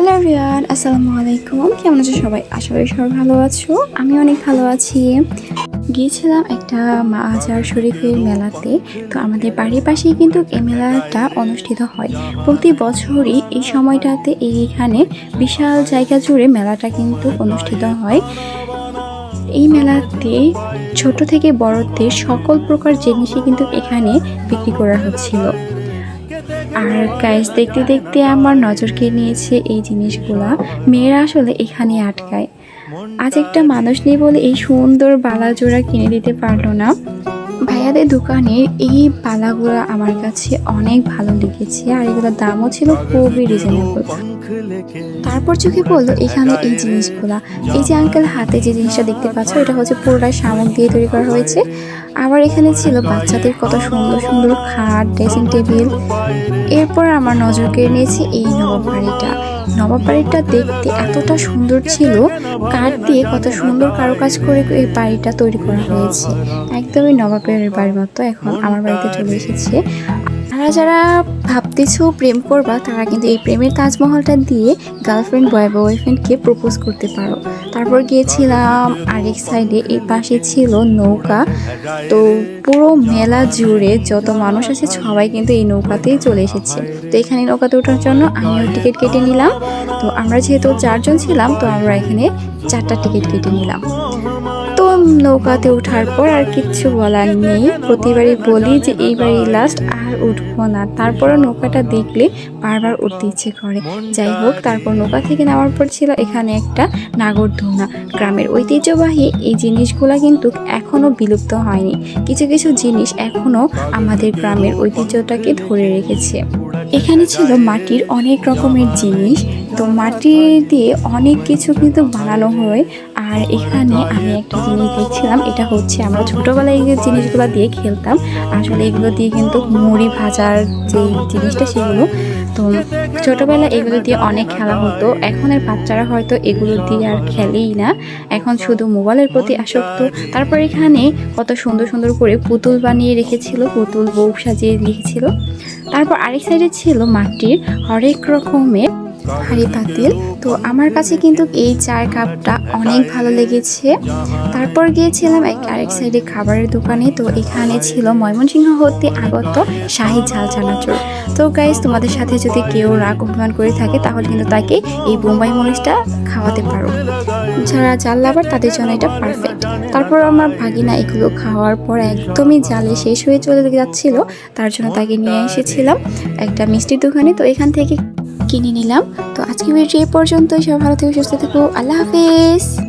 Hello Riyan আসসালামু আলাইকুম। কেমন আছো সবাই? আশা করি সবাই ভালো আছো। আমি অনেক ভালো আছি। গিয়েছিলাম একটা মাজার শরীফের মেলাতে। তো আমাদের বাড়ির পাশেই কিন্তু এই মেলাটা অনুষ্ঠিত হয়। প্রতি বছরই এই সময়টাতে এইখানে বিশাল জায়গা জুড়ে মেলাটা কিন্তু অনুষ্ঠিত হয়। এই মেলাতে ছোট থেকে বড়দের সকল প্রকার জিনিসই কিন্তু এখানে বিক্রি করা হচ্ছিল। আর গাইস দেখতে দেখতে আমার নজরকে নিয়েছে এই জিনিসগুলা। মেয়েরা আসলে এখানে আটকায়। আজ একটা মানুষ নেই বলে এই সুন্দর বালা জোড়া কিনে দিতে পারল না। ভাইয়াদের দোকানের এই বালাগুলো আমার কাছে অনেক ভালো লেগেছে আর এগুলোর দামও ছিল খুবই রিজনেবল তারপর চোখে পড়ল এখানে এই জিনিসগুলা। এই যে আঙ্কেল হাতে যে জিনিসটা দেখতে পাচ্ছ, এটা হচ্ছে পুরোটাই শামুক দিয়ে তৈরি করা হয়েছে। আবার এখানে ছিল বাচ্চাদের কত সুন্দর সুন্দর খাট, ড্রেসিং টেবিল। এরপর আমার নজর কেড়ে নিয়েছে এই নবাব বাড়িটা। নবাব বাড়িটা দেখতে এতটা সুন্দর ছিল, কাঠ দিয়ে কত সুন্দর কারুকাজ করে এই বাড়িটা তৈরি করা হয়েছে। একদমই নবাবের বাড়ির মতো এখন আমার বাড়িতে চলে এসেছে। তারা যারা ভাবতেছো প্রেম করবা, তারা কিন্তু এই প্রেমের তাজমহলটা দিয়ে গার্লফ্রেন্ড বয় বয়ফ্রেন্ডকে প্রপোজ করতে পারো। তারপর গিয়েছিলাম আরেক সাইডে এই পাশে ছিল নৌকা। তো পুরো মেলা জুড়ে যত মানুষ আছে, সবাই কিন্তু এই নৌকাতেই চলে এসেছে। তো এখানে নৌকাতে ওঠার জন্য আমিও টিকিট কেটে নিলাম। তো আমরা যেহেতু চারজন ছিলাম, তো আমরা এখানে চারটা টিকিট কেটে নিলাম। নৌকাতে ওঠার পর আর কিচ্ছু বলার নেই। প্রতিবারই বলি যে এইবারই লাস্ট আর উঠবো না। তারপরও নৌকাটা দেখলে বারবার উঠতে ইচ্ছে করে। যাই হোক, তারপর নৌকা থেকে নামার পর ছিল এখানে একটা নাগরদোলনা গ্রামের ঐতিহ্যবাহী এই জিনিসগুলো কিন্তু এখনও বিলুপ্ত হয়নি। কিছু কিছু জিনিস এখনও আমাদের গ্রামের ঐতিহ্যটাকে ধরে রেখেছে। এখানে ছিল মাটির অনেক রকমের জিনিস। তো মাটি দিয়ে অনেক কিছু কিন্তু বানানো হয়। আর এখানে আমি একটা জিনিস দেখছিলাম, এটা হচ্ছে আমরা ছোটোবেলায় এই জিনিসগুলো দিয়ে খেলতাম, আসলে এগুলো দিয়ে কিন্তু মুড়ি ভাজার যে জিনিসটা সেগুলো, তো ছোটোবেলায় এগুলো দিয়ে অনেক খেলা হতো, এখনের বাচ্চারা হয়তো এগুলো দিয়ে আর খেলেই না, এখন শুধু মোবাইলের প্রতি আসক্ত, তারপর এখানে কত সুন্দর সুন্দর করে পুতুল বানিয়ে রেখেছিল, পুতুল বউ সাজিয়ে রেখেছিল, তারপর আরেক সাইডে ছিল মাটির হরেক রকমের হাঁড়ি পাতিল। তো আমার কাছে কিন্তু এই চার কাপটা অনেক ভালো লেগেছে। তারপর গিয়েছিলাম এক আরেক সাইডে খাবারের দোকানে। তো এখানে ছিল ময়মনসিংহ হতে আগত শাহি ঝাল চানাচুর। তো গাইজ তোমাদের সাথে যদি কেউ রাগ অভিমান করে থাকে, তাহলে কিন্তু তাকে এই বোম্বাই মরিচটা খাওয়াতে পারো। যারা জাল লাভার, তাদের জন্য এটা পারফেক্ট তারপর আমার ভাগিনা এগুলো খাওয়ার পর একদমই জালে শেষ হয়ে চলে যাচ্ছিল। তার জন্য তাকে নিয়ে এসেছিলাম একটা মিষ্টির দোকানে। তো এখান থেকে কিনে নিলাম। তো আজকে ভিডিও এই পর্যন্ত সবাই ভালো থেকে সুস্থ থেকো। আল্লাহ হাফেজ।